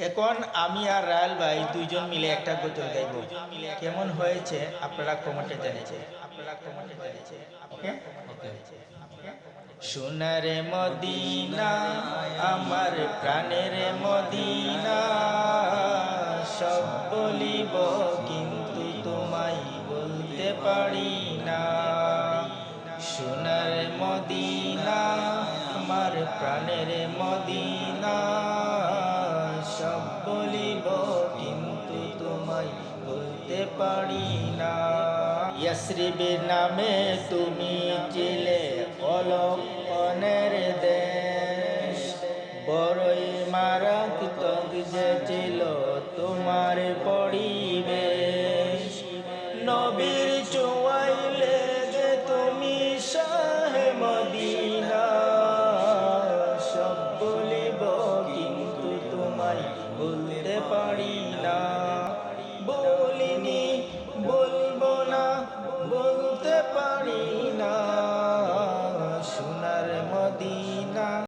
এখন আমি আর রায়াল ভাই দুইজন মিলে একটা গজল গাইব কেমন হয়েছে আপনারা কমেন্টে জানিয়েছে। আপনারা কমেন্টে জানিয়েছে। ওকে। সোনারে মদিনা আমার প্রাণের মদিনা সব বলিব কিন্তু তোমায় বলতে পারি না। সোনার মদিনা আমার প্রাণের মদিনা বলতে পারি না। ইয়াসরিবের নামে তুমি চিলে অলপনের দেশ। বড়ই মারাত্মক যে ছিল তোমার পরিবেশ। নবীর চোয়াইলে যে তুমি শাহ মদিনা, সব বলিব কিন্তু তোমায় বলতে